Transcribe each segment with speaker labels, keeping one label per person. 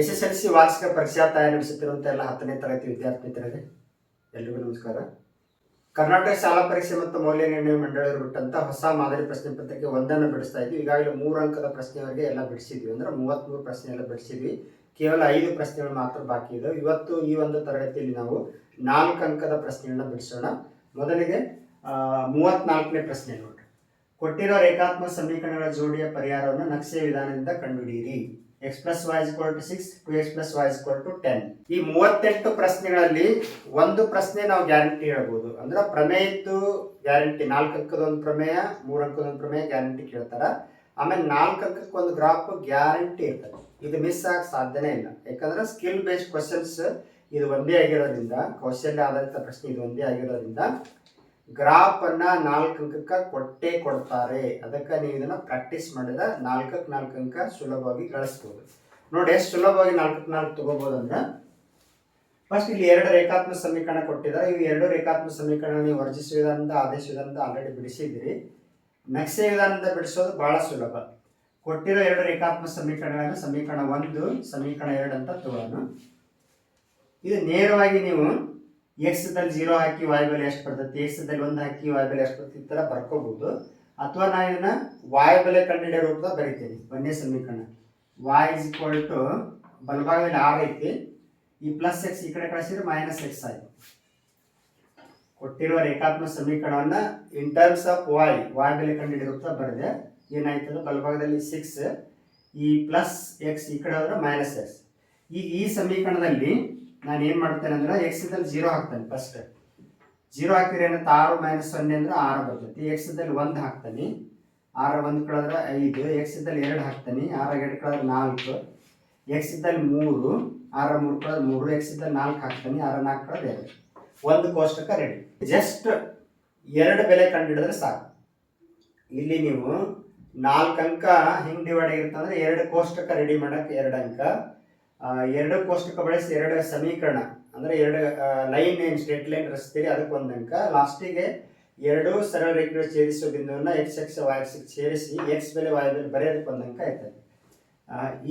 Speaker 1: S S L C ವಾರ್ಷಿಕ ಪರೀಕ್ಷಾ ತಯಾರಿ ನಡೆಸುತ್ತಿರುವಂಥ ಎಲ್ಲ ಹತ್ತನೇ ತರಗತಿ ವಿದ್ಯಾರ್ಥಿ ಮಿತ್ರರೇ ಎಲ್ರಿಗೂ ನಮಸ್ಕಾರ. ಕರ್ನಾಟಕ ಶಾಲಾ ಪರೀಕ್ಷೆ ಮತ್ತು ಮೌಲ್ಯ ನಿರ್ಣಯ ಮಂಡಳಿಯವರು ಬಿಟ್ಟಂತ ಹೊಸ ಮಾದರಿ ಪ್ರಶ್ನೆ ಪತ್ರಿಕೆ ಒಂದನ್ನು ಬಿಡಿಸ್ತಾ ಇದ್ವಿ. ಈಗಾಗಲೇ ಮೂರು ಅಂಕದ ಪ್ರಶ್ನೆವರೆಗೆ ಎಲ್ಲ ಬಿಡಿಸಿದ್ವಿ. ಅಂದ್ರೆ ಮೂವತ್ತ್ಮೂರು ಪ್ರಶ್ನೆ ಎಲ್ಲ ಬಿಡಿಸಿದ್ವಿ. ಕೇವಲ ಐದು ಪ್ರಶ್ನೆಗಳು ಮಾತ್ರ ಬಾಕಿ ಇದೆ ಇವತ್ತು ಈ ಒಂದು ತರಗತಿಯಲ್ಲಿ ನಾವು ನಾಲ್ಕು ಅಂಕದ ಪ್ರಶ್ನೆಗಳನ್ನ ಬಿಡಿಸೋಣ. ಮೊದಲಿಗೆ ಮೂವತ್ನಾಲ್ಕನೇ ಪ್ರಶ್ನೆ ನೋಡ್ರಿ. ಕೊಟ್ಟಿರೋ ರೇಖಾತ್ಮಕ ಸಮೀಕರಣಗಳ ಜೋಡಿಯ ಪರಿಹಾರವನ್ನು ನಕ್ಷೆ ವಿಧಾನದಿಂದ ಕಂಡುಹಿಡಿಯಿರಿ. X plus Y equal to six two X plus Y equal to ten ಈ ಮೂವತ್ತೆಂಟು ಪ್ರಶ್ನೆಗಳಲ್ಲಿ ಒಂದು ಪ್ರಶ್ನೆ ನಾವು ಗ್ಯಾರಂಟಿ ಹೇಳ್ಬೋದು. ಅಂದ್ರೆ ಪ್ರಮೇಯದ್ದು ಗ್ಯಾರಂಟಿ ನಾಲ್ಕು ಒಂದು ಪ್ರಮೇಯ ಮೂರು ಒಂದು ಪ್ರಮೇಯ ಗ್ಯಾರಂಟಿ ಕೇಳ್ತಾರ. ಆಮೇಲೆ ನಾಲ್ಕು ಒಂದು ಗ್ರಾಫ್ ಗ್ಯಾರಂಟಿ ಇರ್ತದೆ. ಇದು ಮಿಸ್ ಆಗಕ್ಕೆ ಸಾಧ್ಯನೇ ಇಲ್ಲ. ಯಾಕಂದ್ರೆ ಸ್ಕಿಲ್ ಬೇಸ್ಡ್ ಕ್ವಶನ್ಸ್ ಇದು ಒಂದೇ ಆಗಿರೋದ್ರಿಂದ ಕೌಶಲ್ಯ ಆಧಾರಿತ ಪ್ರಶ್ನೆ ಇದು ಒಂದೇ ಆಗಿರೋದ್ರಿಂದ ಗ್ರಾಫ್ ಅನ್ನ ನಾಲ್ಕು ಅಂಕಕ್ಕೆ ಕೊಟ್ಟೇ ಕೊಡ್ತಾರೆ. ಅದಕ್ಕೆ ನೀವು ಇದನ್ನ ಪ್ರಾಕ್ಟೀಸ್ ಮಾಡಿದ ನಾಲ್ಕಕ್ಕೆ ನಾಲ್ಕು ಅಂಕ ಸುಲಭವಾಗಿ ಗಳಿಸ್ಬೋದು. ನೋಡಿ ಎಷ್ಟು ಸುಲಭವಾಗಿ ನಾಲ್ಕಕ್ಕೆ ನಾಲ್ಕು ತಗೋಬಹುದು ಅಂದ್ರೆ ಫಸ್ಟ್ ಇಲ್ಲಿ ಎರಡು ರೇಖಾತ್ಮಕ ಸಮೀಕರಣ ಕೊಟ್ಟಿದ್ದಾರೆ. ಇವು ಎರಡು ರೇಖಾತ್ಮಕ ಸಮೀಕರಣ ನೀವು ವರ್ಜಿಸ ವಿಧಾನದಿಂದ ಆದೇಶ ವಿಧಾನದಿಂದ ಆಲ್ರೆಡಿ ಬಿಡಿಸಿದ್ದೀರಿ. ನಕ್ಷೆ ವಿಧಾನದಿಂದ ಬಿಡಿಸೋದು ಬಹಳ ಸುಲಭ. ಕೊಟ್ಟಿರೋ ಎರಡು ರೇಖಾತ್ಮಕ ಸಮೀಕರಣಗಳನ್ನು ಸಮೀಕರಣ ಒಂದು, ಸಮೀಕರಣ ಎರಡು ಅಂತ ತಗೊಳ್ಳೋಣ. ಇದು ನೇರವಾಗಿ ನೀವು ಎಕ್ಸ್ ದಲ್ಲಿ ಜೀರೋ ಹಾಕಿ ವಾಯ್ ಬೆಲೆ ಎಷ್ಟು ಬರ್ತೈತಿ? ಎಕ್ಸ್ ದಲ್ಲಿ ಒಂದು ಹಾಕಿ ವಾಯ್ ಬೆಲೆ ಎಷ್ಟು ಬರ್ತೈತಿ ಥರ ಬರ್ಕೋಬಹುದು ಅಥವಾ ನಾನು ಇದನ್ನ ವಾಯ್ ಬೆಲೆ ಕಂಡುಹಿಡಿಯೋ ರೂಪದಾಗ ಬರಿತೀನಿ. ಒಂದೇ ಸಮೀಕರಣ. ವಾಯ್ ಇಸ್ ಈಕ್ವಲ್ ಟು ಬಲಭಾಗದಲ್ಲಿ ಆರ್ ಐತಿ. ಈ ಪ್ಲಸ್ ಎಕ್ಸ್ ಈ ಕಡೆ ಕಳಿಸಿದ್ರೆ ಮೈನಸ್ ಎಕ್ಸ್ ಆಯ್ತು. ಕೊಟ್ಟಿರುವ ರೇಖಾತ್ಮಕ ಸಮೀಕರಣವನ್ನ in terms of Y Y ಬೆಲೆ ಕಂಡುಹಿಡಿಯೋ ರೂಪದಾಗ ಬರೆದೆ. ಏನಾಯ್ತದ? ಬಲಭಾಗದಲ್ಲಿ ಸಿಕ್ಸ್ ಈ ಪ್ಲಸ್ ಎಕ್ಸ್ ಈ ಕಡೆ ಹೋದ್ರೆ ಮೈನಸ್ ಎಕ್ಸ್ ಈಗ ಈ ಸಮೀಕರಣದಲ್ಲಿ ನಾನು ಏನು ಮಾಡ್ತೇನೆ ಅಂದ್ರೆ ಎಕ್ಸ್ ದಲ್ಲಿ ಜೀರೋ ಹಾಕ್ತೇನೆ ಫಸ್ಟ್ ಜೀರೋ ಹಾಕಿದ್ರೆ ಏನಂತ? ಆರು ಮೈನಸ್ ಸೊನ್ನೆ ಅಂದ್ರೆ ಆರು ಬರ್ತೈತಿ. ಎಕ್ಸ್ ದಲ್ಲಿ ಒಂದು ಹಾಕ್ತಾನೆ. ಆರು ಒಂದು ಕಳೆದ್ರೆ ಐದು. ಎಕ್ಸ್ ದಲ್ಲಿ ಎರಡು ಹಾಕ್ತಾನೆ. ಆರ ಎರಡು ಕಳೆದ್ರೆ ನಾಲ್ಕು. ಎಕ್ಸ್ ದಲ್ಲಿ ಮೂರು. ಆರ ಮೂರು ಕಳೆದ್ರೆ ಮೂರು. ಎಕ್ಸ್ ದಲ್ಲಿ ನಾಲ್ಕು ಹಾಕ್ತಾನೆ. ಆರ ನಾಲ್ಕು ಕಳೆದ್ರೆ ಎರಡು. ಒಂದು ಕೋಷ್ಟಕ ರೆಡಿ ಜಸ್ಟ್ ಎರಡು ಬೆಲೆ ಕಂಡುಹಿಡಿದ್ರೆ ಸಾಕು. ಇಲ್ಲಿ ನೀವು ನಾಲ್ಕು ಅಂಕ ಹೆಂಗ್ ಡಿವೈಡ್ ಆಗಿರ್ತಂದ್ರೆ ಎರಡು ಕೋಷ್ಟಕ ರೆಡಿ ಮಾಡಕ್ಕೆ ಎರಡು ಅಂಕ. ಎರಡು ಕೋಷ್ಟಕ ಬಳಸಿ ಎರಡು ಸಮೀಕರಣ, ಅಂದ್ರೆ ಎರಡು ಲೈನ್ ಏನು ಸ್ಟ್ರೇಟ್ ಲೈನ್ ರಚಿಸ್ತೀರಿ ಅದಕ್ಕೊಂದು ಅಂಕ ಲಾಸ್ಟಿಗೆ ಎರಡು ಸರಳ ರೇಖೆಗಳು ಛೇದಿಸುವ ಬಿಂದುವನ್ನ ಎಕ್ಸ್ ಎಕ್ಸ್ ವೈ ಎಕ್ಸ್ ಸೇರಿಸಿ ಎಕ್ಸ್ ಬೆಲೆ ವಾಯ್ ಬೆಲೆ ಬರೆಯೋದಕ್ಕೆ ಒಂದು ಅಂಕ ಆಯ್ತದೆ.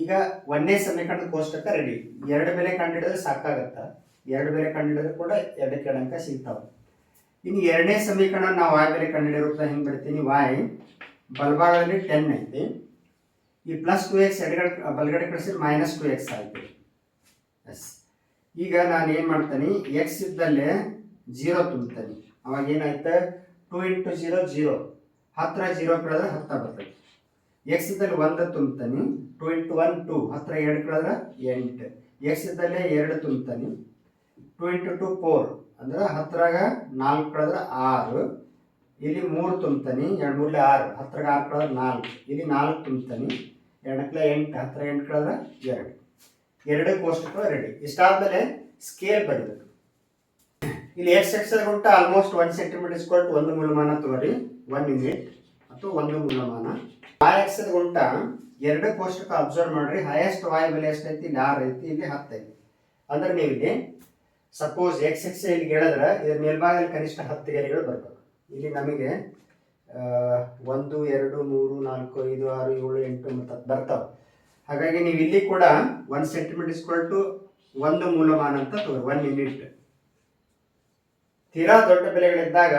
Speaker 1: ಈಗ ಒಂದೇ ಸಮೀಕರಣದ ಕೋಷ್ಟಕ ರೆಡಿ ಎರಡು ಬೆಲೆ ಕಂಡುಹಿಡಿದ್ರೆ ಸಾಕಾಗತ್ತ? ಎರಡು ಬೆಲೆ ಕಂಡುಹಿಡಿದ್ರೆ ಕೂಡ ಎರಡಕ್ಕೆ ಎರಡು ಅಂಕ ಸಿಗ್ತಾವೆ. ಇನ್ನು ಎರಡನೇ ಸಮೀಕರಣ, ನಾವು ವಾಯ್ ಬೆಲೆ ಕಂಡುಹಿಡಿಯೋ ರೂಪದಲ್ಲಿ ಹೆಂಗೆ ಬಿಡ್ತೀನಿ? ವಾಯ್ ಬಲಭಾಗದಲ್ಲಿ ಟೆನ್ ಐತಿ. ಈ ಪ್ಲಸ್ ಟು ಎಕ್ಸ್ ಎಡಗಡೆ ಬಲಗಡೆ ಕಳಿಸಿದ್ರೆ ಮೈನಸ್ ಟು ಎಕ್ಸ್ ಆಯ್ತು. ಎಸ್ ಈಗ ನಾನು ಏನು ಮಾಡ್ತೀನಿ ಎಕ್ಸ್ ಇದ್ದಲ್ಲೇ ಜೀರೋ ತುಂಬ್ತೀನಿ. ಅವಾಗ ಏನಾಯ್ತು? ಟೂ ಇಂಟು ಜೀರೋ ಜೀರೋ ಹತ್ತಿರ ಜೀರೋ ಕಳೆದ್ರೆ ಹತ್ತ ಬರ್ತೈತಿ ಎಕ್ಸ್ ಇದ್ದಲ್ಲಿ ಒಂದು ತುಂಬ್ತಾನೆ ಟು ಇಂಟು ಒನ್ ಟು ಹತ್ತಿರ ಎರಡು ಕಳೆದ್ರೆ ಎಂಟು. ಎಕ್ಸ್ ಇದ್ದಲ್ಲೇ ಎರಡು ತುಂಬ್ತಾನೆ ಟು ಇಂಟು ಟು ಫೋರ್ ಅಂದ್ರೆ ಹತ್ತಿರಾಗ ನಾಲ್ಕು ಕಳೆದ್ರೆ ಆರು. ಇಲ್ಲಿ ಮೂರು ತುಂಬ್ತಾನೆ, ಎರಡು ಮೂರಲ್ಲಿ ಆರು. ಹತ್ತಿರಾಗ ಆರು ಕಳೆದ್ರೆ ನಾಲ್ಕು. ಇಲ್ಲಿ ನಾಲ್ಕು ತುಂಬ್ತಾನೆ ಎರಡಕ್ಲೆ ಎಂಟು ಹತ್ತಿರ ಎಂಟು ಕಳೆದ್ರೆ ಎರಡು. ಎರಡು ಕೋಷ್ಟಕಗಳು ರೆಡಿ ಇಷ್ಟಾದ್ಮೇಲೆ ಸ್ಕೇಲ್ ಬರಬೇಕು. ಇಲ್ಲಿ ಎಕ್ಸ್ ಎಕ್ಸ್ ಗುಂಟ ಆಲ್ಮೋಸ್ಟ್ ಒನ್ ಸೆಂಟಿಮೀಟರ್ ಕೊಟ್ಟು ಒಂದು ಮೂಲಮಾನ ತಗೋರಿ ಒನ್ ಯೂನಿಟ್ ಅಥವಾ ಒಂದು ಮೂಲಮಾನ. ವಾಯ್ ಎಕ್ಸ್ ಗುಂಟ ಎರಡು ಕೋಷ್ಟಕ ಅಬ್ಸರ್ವ್ ಮಾಡ್ರಿ ಹೈಯೆಸ್ಟ್ ವಾಯ್ ಬೆಲೆ ಎಷ್ಟೈತಿ ಇಲ್ಲಿ ಆರು ಐತಿ, ಇಲ್ಲಿ ಹತ್ತೈತಿ ಅಂದ್ರೆ ನೀವು ಇಲ್ಲಿ ಸಪೋಸ್ ಎಕ್ಸ್ ಎಕ್ಸ್ ಇಲ್ಲಿ ಹೇಳಿದ್ರೆ, ಇದ್ರ ಮೇಲ್ಭಾಗದಲ್ಲಿ ಕನಿಷ್ಠ ಹತ್ತು ಗೆರೆಗಳು ಬರ್ಬೇಕು. ಇಲ್ಲಿ ನಮಗೆ ಒಂದು, ಎರಡು, ಮೂರು, ನಾಲ್ಕು, ಐದು, ಆರು, ಏಳು, ಎಂಟು ಮತ್ತು ಬರ್ತಾವೆ. ಹಾಗಾಗಿ ನೀವು ಇಲ್ಲಿ ಕೂಡ ಒನ್ ಸೆಂಟಿಮೀಟರ್ ಸ್ಕ್ವೇರ್ ಟು ಒಂದು ಮೂಲಮಾನ ಅಂತ ತೋರಿ ಒನ್ ಯೂನಿಟ್ ತೀರಾ ದೊಡ್ಡ ಬೆಲೆಗಳಿದ್ದಾಗ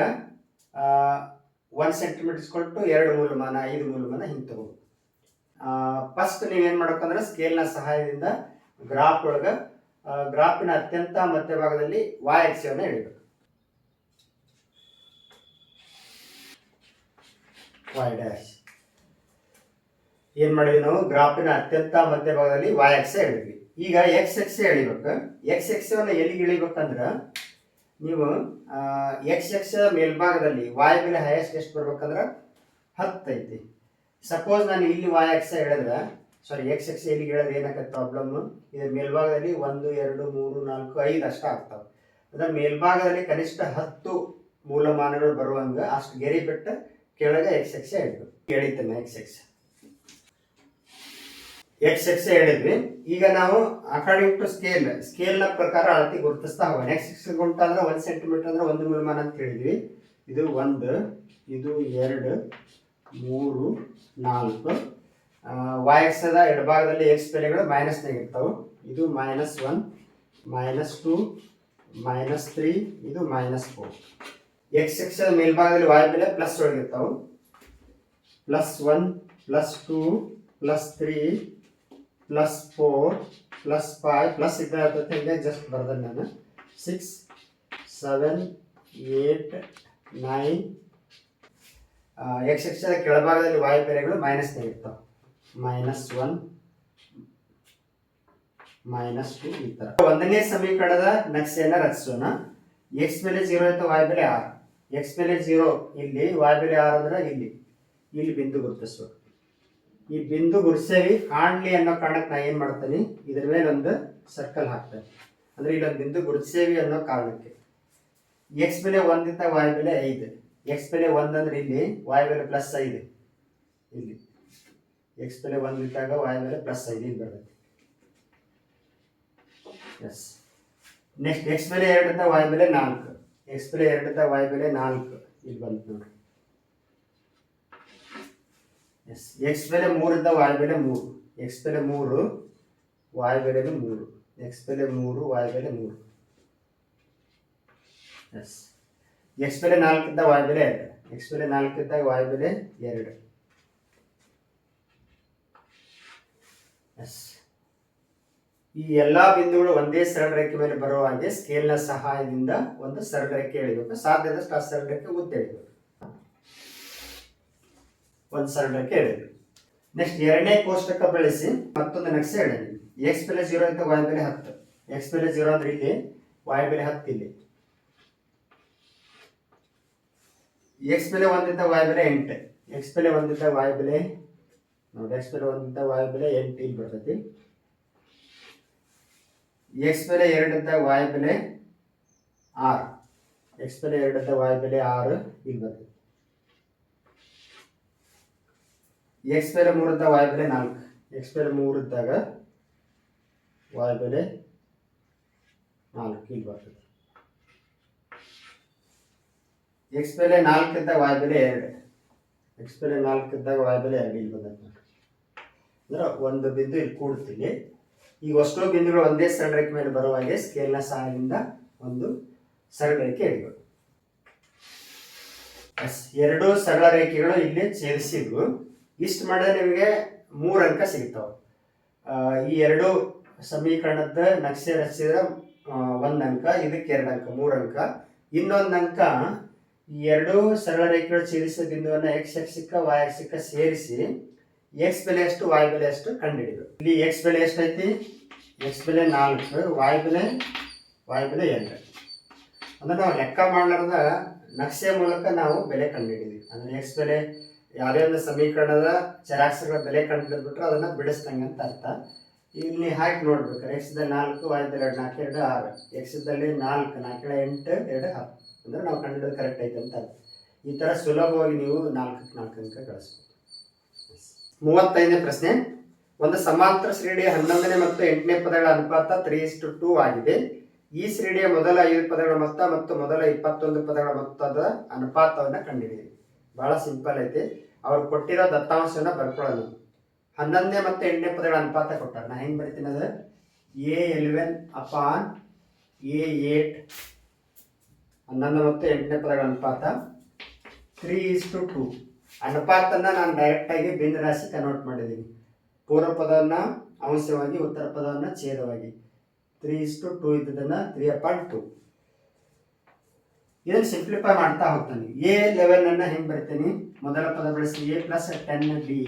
Speaker 1: ಒನ್ ಸೆಂಟಿಮೀಟರ್ ಸ್ಕ್ವೇರ್ ಟು ಎರಡು ಮೂಲಮಾನ, ಐದು ಮೂಲಮಾನ ಹಿಂಗೆ ತಗೋ ಫಸ್ಟ್ ನೀವೇನು ಮಾಡ್ಬೇಕಂದ್ರೆ ಸ್ಕೇಲ್ನ ಸಹಾಯದಿಂದ ಗ್ರಾಫ್ ಒಳಗೆ ಗ್ರಾಫಿನ ಅತ್ಯಂತ ಮಧ್ಯಭಾಗದಲ್ಲಿ ವಾಯ್ ಅಕ್ಷವನ್ನು ಎಳಿಬೇಕು. ವಾಯ್ ಡ್ಯಾಶ್ ಏನು ಮಾಡಿದ್ವಿ ನಾವು? ಗ್ರಾಫಿನ ಅತ್ಯಂತ ಮಧ್ಯಭಾಗದಲ್ಲಿ ವಾಯ್ ಎಕ್ಸ್ ಹೇಳಿದ್ವಿ. ಈಗ ಎಕ್ಸ್ ಎಕ್ಸ್ ಎಳಿಬೇಕು. ಎಕ್ಸ್ ಎಕ್ಸವನ್ನು ಎಲ್ಲಿಗೆ ಇಳಿಬೇಕಂದ್ರೆ ನೀವು ಎಕ್ಸ್ ಎಕ್ಸ್ ಮೇಲ್ಭಾಗದಲ್ಲಿ ವಾಯ್ ಬೆಲೆ ಹೈಯೆಸ್ಟ್ ಎಷ್ಟು ಬರ್ಬೇಕಂದ್ರೆ ಹತ್ತು ಐತಿ. ಸಪೋಸ್ ನಾನು ಇಲ್ಲಿ ವಾಯ್ ಎಕ್ಸ್ ಹೇಳಿದ್ರೆ ಸಾರಿ ಎಕ್ಸ್ ಎಕ್ಸ್ ಎಲ್ಲಿಗೆ ಹೇಳಿದ್ರೆ ಏನಾಗತ್ತೆ ಪ್ರಾಬ್ಲಮ್ ಇದ್ರ ಮೇಲ್ಭಾಗದಲ್ಲಿ ಒಂದು, ಎರಡು, ಮೂರು, ನಾಲ್ಕು, ಐದು ಅಷ್ಟು ಆಗ್ತಾವೆ. ಅದರ ಮೇಲ್ಭಾಗದಲ್ಲಿ ಕನಿಷ್ಠ ಹತ್ತು ಮೂಲಮಾನಗಳು ಬರುವಂಗ ಅಷ್ಟು ಗೆರೆ ಬಿಟ್ಟು ಕೆಳಗೆ ಎಕ್ಸ್ ಎಕ್ಸ್ ಹೇಳಿದ್ರು ಎಳಿತೇನೆ ಎಕ್ಸ್ ಎಕ್ಸ್ ಎಕ್ಸ್ ಎಕ್ಸ್ ಹೇಳಿದ್ವಿ. ಈಗ ನಾವು ಅಕಾರ್ಡಿಂಗ್ ಟು ಸ್ಕೇಲ್ ಸ್ಕೇಲ್ನ ಪ್ರಕಾರ ಅಳತಿ ಗುರುತಿಸ್ತಾ ಹೋಗೋಣ. ಎಕ್ಸ್ ಎಕ್ಸ್ ಗುಂಟ ಅಂದ್ರೆ ಒಂದು ಸೆಂಟಿಮೀಟರ್ ಅಂದ್ರೆ ಒಂದು ಮೂಲಮಾನ ಅಂತ ಹೇಳಿದ್ವಿ. ಇದು ಒಂದು, ಇದು ಎರಡು, ಮೂರು, ನಾಲ್ಕು. ವೈ ಎಡಭಾಗದಲ್ಲಿ ಎಕ್ಸ್ ಬೆಲೆಗಳು ಮೈನಸ್ನಾಗ ಇರ್ತವೆ. ಇದು minus one minus two minus three ಇದು ಮೈನಸ್ ಫೋರ್ ಎಕ್ಸ್ ಎಕ್ಸ್ ಮೇಲ್ಭಾಗದಲ್ಲಿ ವಾಯ್ ಮೇಲೆ plus ಒಳಗಿರ್ತಾವೆ plus one plus two plus three plus four plus five plus ಇದ್ದ ಹಿಂಗೆ ಜಸ್ಟ್ ಬರ್ದೆ ನಾನು. Six seven eight nine X ಎಕ್ಸ್ದ ಕೆಳಭಾಗದಲ್ಲಿ ವಾಯು ಬೆಲೆಗಳು ಮೈನಸ್ ಇರ್ತಾವೆ. ಮೈನಸ್ ಒನ್ ಮೈನಸ್ ಟು ಈ ಥರ ಒಂದನೇ ಸಮೀಕರಣದ ನಕ್ಷೆಯನ್ನು ರಚಿಸೋಣ. ಎಕ್ಸ್ ಬೆಲೆ ಜೀರೋ ಇತ್ತು ವಾಯು ಬೆಲೆ ಆರ್. ಎಕ್ಸ್ ಬೆಲೆ ಜೀರೋ ಇಲ್ಲಿ ವಾಯ್ ಬೆಲೆ ಆರ್ ಅಂದ್ರೆ ಇಲ್ಲಿ. ಇಲ್ಲಿ ಬಿಂದು ಗುರುತಿಸ್ಬೇಕು ಈ ಬಿಂದು ಗುರುಸೇವಿ ಕಾಣ್ಲಿ ಅನ್ನೋ ಕಾರಣಕ್ಕೆ ನಾ ಏನು ಮಾಡ್ತೀನಿ? ಇದ್ರ ಮೇಲೆ ಒಂದು ಸರ್ಕಲ್ ಹಾಕ್ತೇನೆ. ಅಂದ್ರೆ ಇಲ್ಲೊಂದು ಬಿಂದು ಗುರುತಿಸೇವಿ ಅನ್ನೋ ಕಾರಣಕ್ಕೆ. ಎಕ್ಸ್ ಬೆಲೆ ಒಂದಿಂದ ವಾಯು ಬೆಲೆ ಐದು. ಎಕ್ಸ್ ಬೆಲೆ ಒಂದು ಅಂದ್ರೆ ಇಲ್ಲಿ ವಾಯು ಬೆಲೆ ಪ್ಲಸ್ ಐದು. ಇಲ್ಲಿ. ಎಕ್ಸ್ ಬೆಲೆ ಒಂದಿದ್ದಾಗ ವಾಯು ಬೆಲೆ ಪ್ಲಸ್ ಐದು ಇಲ್ಲಿ ಬರ್ತೈತಿ. ಎಸ್ ನೆಕ್ಸ್ಟ್ ಎಕ್ಸ್ ಬೆಲೆ ಅಂತ ವಾಯು ಬೆಲೆ ನಾಲ್ಕು. ಎಕ್ಸ್ ಬೆಲೆ ಎರಡದ ವಾಯು ಬೆಲೆ ನಾಲ್ಕು. ಇಲ್ಲಿ ಬಂತು ನೋಡ್ರಿ. ಎಸ್, ಎಕ್ಸ್ ಬೆಲೆ ಮೂರಿದ್ದ ವಾಯ್ ಬೆಲೆ ಮೂರು. ಎಕ್ಸ್ ಬೆಲೆ ಮೂರು ವಾಯು ಬೆಲೆ ಮೂರು. ಎಕ್ಸ್ ಬೆಲೆ ಮೂರು ವಾಯು ಬೆಲೆ ಮೂರು. ಎಸ್, ಎಕ್ಸ್ ಬೆಲೆ ನಾಲ್ಕಿದ್ದ ವಾಯು ಬೆಲೆ ಎರಡು. ಎಕ್ಸ್ ಬೆಲೆ ನಾಲ್ಕಿದ್ದಾಗ ವಾಯು ಬೆಲೆ ಎರಡು. ಎಸ್ ಈ ಎಲ್ಲಾ ಬಿಂದುಗಳು ಒಂದೇ ಸರಳ ರೇಖೆ ಮೇಲೆ ಬರುವ ಹಾಗೆ ಸ್ಕೇಲ್ನ ಸಹಾಯದಿಂದ ಒಂದು ಸರಳ ರೇಖೆ ಎಳಿಬೇಕು. ಸಾಧ್ಯದಷ್ಟು ಆ ಸರಳ ರೇಖೆ ಉದ್ದ ಒಂದು ಸರಳ ರೇಖೆ ಎಳಿಬೇಕು. ನೆಕ್ಸ್ಟ್ ಎರಡನೇ ಕೋಷ್ಟಕ ಬಳಸಿ ಮತ್ತೊಂದು ನಕ್ಷೆ ಎಳೆದಿ. ಎಕ್ಸ್ ಬೆಲೆ ಜೀರೋ ಅಂತ ವಾಯು ಬೆಲೆ ಹತ್ತು. ಎಕ್ಸ್ ಬೆಲೆ ಜೀರೋ ಅಂದ್ರೆ ಇಲ್ಲಿ ವಾಯು ಬೆಲೆ ಹತ್ತು ಇಲ್ಲಿ. ಎಕ್ಸ್ ಬೆಲೆ ಒಂದಿದ್ದ ವಾಯು ಬೆಲೆ ಎಂಟು. ಎಕ್ಸ್ ಬೆಲೆ ಒಂದಿದ್ದ ವಾಯು ಬೆಲೆ, ನೋಡಿ ಎಕ್ಸ್ ಬೆಲೆ ಒಂದಿದ್ದ ವಾಯು ಬೆಲೆ ಎಂಟು ಇಲ್ಲಿ ಬರ್ತೈತಿ. ಎಕ್ಸ್ ಬೆಲೆ ಎರಡು ಅಂತ ವಾಯ್ ಬೆಲೆ ಆರು. ಎಕ್ಸ್ ಬೆಲೆ ಎರಡು ಅಂತ ವಾಯ್ ಬೆಲೆ ಆರು ಇಲ್ಲಿ ಬರ್ತದೆ. ಎಕ್ಸ್ ಬೆಲೆ ಮೂರು ಅಂತ ವಾಯ್ ಬೆಲೆ ನಾಲ್ಕು. ಎಕ್ಸ್ ಬೆಲೆ ಮೂರದ್ದಾಗ ವಾಯ್ ಬೆಲೆ ನಾಲ್ಕು ಇಲ್ಲಿ ಬರ್ತದೆ. ಎಕ್ಸ್ ಬೆಲೆ ನಾಲ್ಕಿದ್ದಾಗ ವಾಯ್ ಬೆಲೆ ಎರಡು. ಎಕ್ಸ್ ಬೆಲೆ ನಾಲ್ಕಿದ್ದಾಗ ವಾಯ್ ಬೆಲೆ ಎರಡು ಇಲ್ಲಿ ಬಂದ ಅಂದ್ರೆ ಒಂದು ಬಿಂದು ಇಲ್ಲಿ ಕೂಡ್ತೀನಿ. ಈಗ ಅಷ್ಟೋ ಬಿಂದುಗಳು ಒಂದೇ ಸರಳ ರೇಖೆ ಮೇಲೆ ಬರುವ ಹಾಗೆ ಸ್ಕೇಲ್ನ ಸಹಾಯದಿಂದ ಒಂದು ಸರಳ ರೇಖೆ ಎಸ್ ಎರಡು ಸರಳ ರೇಖೆಗಳು ಇಲ್ಲಿ ಛೇದಿಸಿದ್ವು ಇಷ್ಟು ಮಾಡಿದ್ರೆ ನಿಮಗೆ ಮೂರು ಅಂಕ ಸಿಗ್ತಾವೆ ಈ ಎರಡು ಸಮೀಕರಣದ ನಕ್ಷೆ ರಚಿಸಿದ್ರೆ ಒಂದು ಅಂಕ, ಇದಕ್ಕೆ ಎರಡು ಅಂಕ, ಮೂರು ಅಂಕ. ಇನ್ನೊಂದು ಅಂಕ, ಈ ಎರಡು ಸರಳ ರೇಖೆಗಳು ಛೇದಿಸಿದ ಬಿಂದುವನ್ನು ಎಕ್ಸ್ ಎಕ್ಸಿಕ್ಕ ವಾಯ್ ಎಕ್ಸಿಕ್ಕ ಸೇರಿಸಿ ಎಕ್ಸ್ ಬೆಲೆ ಎಷ್ಟು ವಾಯ್ ಬೆಲೆ ಎಷ್ಟು ಕಂಡುಹಿಡಿಬೇಕು. ಇಲ್ಲಿ ಎಕ್ಸ್ ಬೆಲೆ ಎಷ್ಟೈತಿ? ಎಕ್ಸ್ ಬೆಲೆ ನಾಲ್ಕು ವಾಯ್ ಬೆಲೆ ವಾಯ್ ಬೆಲೆ ಎರಡು ಅಂದ್ರೆ ನಾವು ಲೆಕ್ಕ ಮಾಡಲಾರ್ದ ನಕ್ಷೆ ಮೂಲಕ ನಾವು ಬೆಲೆ ಕಂಡುಹಿಡಿದ್ವಿ. ಅಂದ್ರೆ ಎಕ್ಸ್ ಬೆಲೆ ಯಾವುದೇ ಒಂದು ಸಮೀಕರಣದ ಚರಾಕ್ಷರಗಳ ಬೆಲೆ ಕಂಡುಹಿಡಿದ್ಬಿಟ್ರೆ ಅದನ್ನ ಬಿಡಿಸ್ದಂಗೆ ಅಂತ ಅರ್ಥ. ಇಲ್ಲಿ ಹಾಕಿ ನೋಡ್ಬೇಕಾರೆ ಎಕ್ಸ್ ದಲ್ಲಿ ನಾಲ್ಕು ವಾಯ್ದಲ್ಲಿ ಎರಡು, ನಾಲ್ಕು, ಎರಡು, ಆರು. ಎಕ್ಸ್ ದಲ್ಲಿ ನಾಲ್ಕು ನಾಲ್ಕು ಎಂಟು, ಎರಡು, ಹತ್ತು. ಅಂದ್ರೆ ನಾವು ಕಂಡುಹಿಡಿದು ಕರೆಕ್ಟ್ ಐತೆ ಅಂತ ಅರ್ಥ. ಈ ಥರ ಸುಲಭವಾಗಿ ನೀವು ನಾಲ್ಕು ನಾಲ್ಕು ಅಂಕ ಗಳಿಸ್ಬೋದು ಮೂವತ್ತೈದನೇ ಪ್ರಶ್ನೆ. ಒಂದು ಸಮಾಂತರ ಶ್ರೇಣಿಯ ಹನ್ನೊಂದನೇ ಮತ್ತು ಎಂಟನೇ ಪದಗಳ ಅನುಪಾತ ತ್ರೀ ಇಸ್ಟು ಟೂ ಆಗಿದೆ. ಈ ಶ್ರೇಣಿಯ ಮೊದಲ ಐದು ಪದಗಳ ಮೊತ್ತ ಮತ್ತು ಮೊದಲ ಇಪ್ಪತ್ತೊಂದು ಪದಗಳ ಮೊತ್ತದ ಅನುಪಾತವನ್ನು ಕಂಡುಹಿಡಿಯಿರಿ ಬಹಳ ಸಿಂಪಲ್ ಐತೆ. ಅವರು ಕೊಟ್ಟಿರೋ ದತ್ತಾಂಶವನ್ನು ಬರ್ಕೊಳ್ಳೋಣ. ಹನ್ನೊಂದನೇ ಮತ್ತು ಎಂಟನೇ ಪದಗಳ ಅನುಪಾತ ಕೊಟ್ಟಾರೆ. ನಾ ಹೆಂಗೆ ಬರ್ತೀನಿ ಅದು? A eleven upon A eight ಹನ್ನೊಂದು ಮತ್ತು ಎಂಟನೇ ಪದಗಳ ಅನುಪಾತ ತ್ರೀ ಇಸ್ ಟು ಟೂ ಅನುಪಾತನ ನಾನು ಡೈರೆಕ್ಟಾಗಿ ಭಿನ್ನ ರಾಶಿ ಕನ್ವರ್ಟ್ ಮಾಡಿದ್ದೀನಿ. ಪೂರ್ವ ಪದವನ್ನು ಅಂಶವಾಗಿ, ಉತ್ತರ ಪದವನ್ನು ಛೇದವಾಗಿ. ತ್ರೀ ಇಷ್ಟು ಟೂ ಇದ್ದದನ್ನು ತ್ರೀ ಅಪಾಯಿಂಟ್ ಟು ಇದನ್ನು ಸಿಂಪ್ಲಿಫೈ ಮಾಡ್ತಾ ಹೋಗ್ತಾನೆ. ಎ ಲೆವೆನ್ ಅನ್ನ ಹೆಂಗೆ ಬರ್ತೀನಿ? ಮೊದಲ ಪದ ಬಳಸಿ. A plus ten B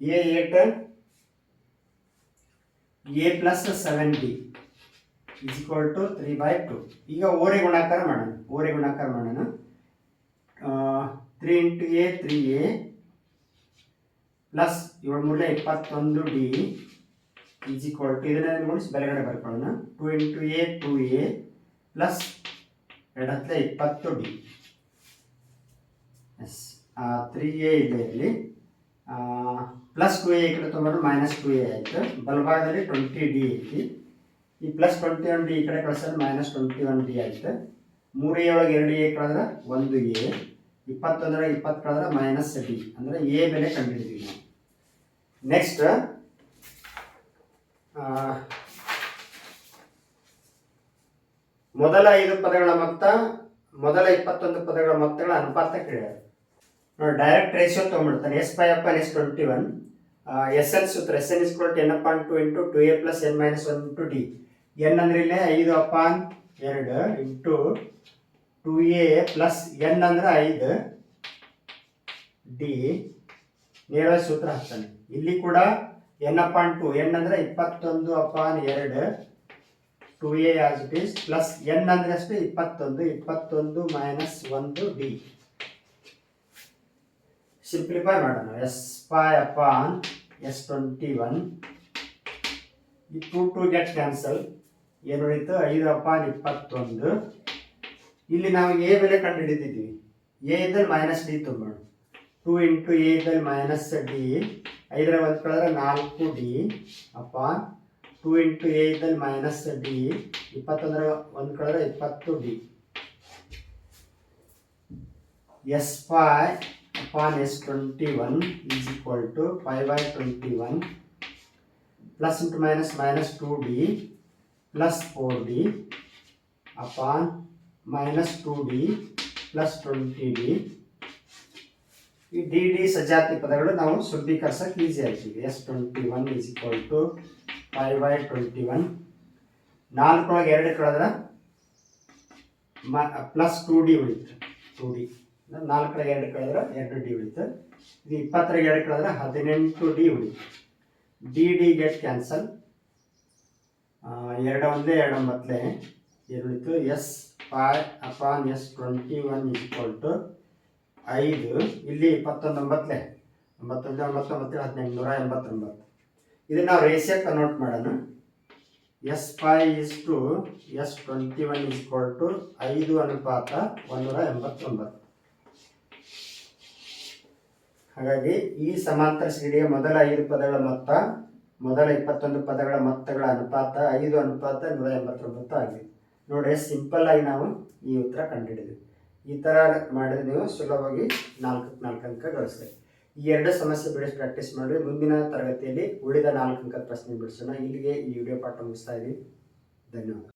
Speaker 1: A A plus seven B is equal to three by two ಈಗ ಓರೆ ಗುಣಾಕಾರ ಮಾಡೋಣ. ಓರೆ ಗುಣಾಕಾರ ಮಾಡೋಣ. Three into A three A plus ಏಳು ಮೂರಲೆ ಇಪ್ಪತ್ತೊಂದು ಡಿ ಈಸ್ ಈಕ್ವಲ್ ಟು ಇದನ್ನ ಮುಗಿಸಿ ಬೆಳಗಡೆ ಬರ್ಕೊಳ್ಳೋಣ. Two into a two a plus ಎರಡು ಹತ್ತಲೆ ಇಪ್ಪತ್ತು ಡಿ ಎಸ್ ತ್ರೀ ಎ ಇದೆ ಇಲ್ಲಿ. ಪ್ಲಸ್ ಟು ಎ ಕಡೆ ತೊಗೊಂಡ್ರೆ ಮೈನಸ್ ಟು ಎ ಆಯಿತು. ಬಲಭಾಗದಲ್ಲಿ ಟ್ವೆಂಟಿ ಡಿ ಐತಿ. ಈ ಪ್ಲಸ್ ಟ್ವೆಂಟಿ ಒನ್ ಡಿ ಈ ಕಡೆ ಕಳಿಸಿದ್ರೆ ಮೈನಸ್ ಟ್ವೆಂಟಿ ಒನ್ ಡಿ ಆಯಿತು. ಮೂರು ಎ ಒಳಗೆ ಎರಡು ಎ ಕಳೆದ್ರೆ ಒಂದು ಎ ಇಪ್ಪತ್ತೊಂದರ ಇಪ್ಪತ್ತು ಮೈನಸ್ ಡಿ ಅಂದರೆ ಎ ಬೆಲೆ ಕಂಡುಹಿಡಿದೀವಿ ನೆಕ್ಸ್ಟ್ ಮೊದಲ ಐದು ಪದಗಳ ಮೊತ್ತ, ಮೊದಲ ಇಪ್ಪತ್ತೊಂದು ಪದಗಳ ಮೊತ್ತಗಳ ಅನುಪಾತ ಕೇಳ ನೋಡಿ direct ratio ತೊಗೊಂಡ್ಬಿಡ್ತಾನೆ. S five up S twenty one S n ಸೂತ್ರ. S n is equal n up two into two a plus n minus one into d n ಅಂದ್ರೆ ಇಲ್ಲೇ ಐದು ಅಪಾನ್ ಎರಡು into two a plus n ಅಂದ್ರೆ ಐದು. D ನೇರ ಸೂತ್ರ ಹಾಕ್ತಾನೆ. ಇಲ್ಲಿ ಕೂಡ ಎನ್ ಅಪಾನ್ ಟು ಎನ್ ಅಂದ್ರೆ ಇಪ್ಪತ್ತೊಂದು ಅಪಾನ್ ಎರಡು. Two a as it is plus n ಅಂದ್ರೆ ಅಷ್ಟೇ ಇಪ್ಪತ್ತೊಂದು ಇಪ್ಪತ್ತೊಂದು ಮೈನಸ್ ಒಂದು ಡಿ ಸಿಂಪ್ಲಿಫೈ ಮಾಡೋಣ. S five upon S twenty one ಈ ಟು ಟು ಗೆಟ್ ಕ್ಯಾನ್ಸಲ್ ಏನು ಉಳಿತು ಐದು ಅಪಾನ್ ಇಪ್ಪತ್ತೊಂದು. ಇಲ್ಲಿ ನಾವು ಎ ಬೆಲೆ ಕಂಡು ಹಿಡಿದಿದ್ದೀವಿ ಎ ಇದ್ದಲ್ಲಿ ಮೈನಸ್ ಡಿ ತುಂಬೋಣ ಟೂ ಇಂಟು ಎ ಇದ್ದಲ್ಲಿ ಮೈನಸ್ ಡಿ ಐದರ ಒಂದು ಕಳೆದ್ರೆ ನಾಲ್ಕು ಡಿ ಅಪ್ಪ ಟೂ ಇಂಟು ಎ ಇದ್ದಲ್ಲಿ ಮೈನಸ್ ಡಿ ಇಪ್ಪತ್ತೊಂದರ ಒಂದು ಕಳೆದ್ರೆ ಇಪ್ಪತ್ತು d S five upon S twenty one is equal to five by twenty one plus into minus minus two d plus four d upon minus two d plus twenty d ಈ d d ಸಜಾತಿ ಪದಗಳು ನಾವು ಶುದ್ಧೀಕರಿಸೋಕೆ easy ಆಗ್ತೀವಿ S twenty one is equal to five by twenty one ನಾಲ್ಕೊಳಗೆ ಎರಡು ಕಳೆದ್ರೆ ಮ plus two d ಉಳಿತು ಟು ಡಿ ನಾಲ್ಕರಾಗ ಎರಡು ಕಳೆದ್ರೆ ಎರಡು ಡಿ ಉಳಿತು ಇದು ಇಪ್ಪತ್ತರಾಗ ಎರಡು ಕಳೆದ್ರೆ ಹದಿನೆಂಟು ಡಿ ಉಳಿತು ಡಿ ಡಿ ಗೆಟ್ ಕ್ಯಾನ್ಸಲ್ ಎರಡು ಒಂದೇ, ಎರಡು ಒಂಬತ್ತಲೆ ಏನು ಉಳಿತು? S five upon S twenty one equal to ಐದು ಇಲ್ಲಿ ಇಪ್ಪತ್ತೊಂದು ಒಂಬತ್ತಲೆ ಒಂಬತ್ತೊಂದು ಒಂಬತ್ತೊಂಬತ್ತು ಹದಿನೆಂಟು ನೂರ ಎಂಬತ್ತೊಂಬತ್ತು. ಇದನ್ನು ನಾವು ರೇಷಿಯೋ ಕನ್ವರ್ಟ್ ಮಾಡೋಣ. S five is to S twenty one equal to ಐದು ಅನುಪಾತ ಒಂದೂರ ಎಂಬತ್ತೊಂಬತ್ತು. ಹಾಗಾಗಿ ಈ ಸಮಾಂತರ ಶ್ರೇಣಿಯ ಮೊದಲ ಐದು ಪದಗಳ ಮೊತ್ತ, ಮೊದಲ ಇಪ್ಪತ್ತೊಂದು ಪದಗಳ ಮೊತ್ತಗಳ ಅನುಪಾತ ಐದು ಅನುಪಾತ ನೂರ ಎಂಬತ್ತೊಂಬತ್ತು ಆಗಿದೆ. ನೋಡಿ ಸಿಂಪಲ್ ಆಗಿ ನಾವು ಈ ಉತ್ತರ ಕಂಡುಹಿಡಿದ್ವಿ ಈ ಥರ ಮಾಡಿದ್ರೆ ನೀವು ಸುಲಭವಾಗಿ ನಾಲ್ಕು ನಾಲ್ಕು ಅಂಕ ಗಳಿಸ್ತೀವಿ ಈ ಎರಡು ಸಮಸ್ಯೆ ಬಿಡಿಸಿ ಪ್ರಾಕ್ಟೀಸ್ ಮಾಡಿ ಮುಂದಿನ ತರಗತಿಯಲ್ಲಿ ಉಳಿದ ನಾಲ್ಕು ಅಂಕದ ಪ್ರಶ್ನೆ ಬಿಡಿಸೋಣ. ಇಲ್ಲಿಗೆ ಈ ವಿಡಿಯೋ ಪಾಠ ಮುಗಿಸ್ತಾ ಇದ್ದೀವಿ ಧನ್ಯವಾದ.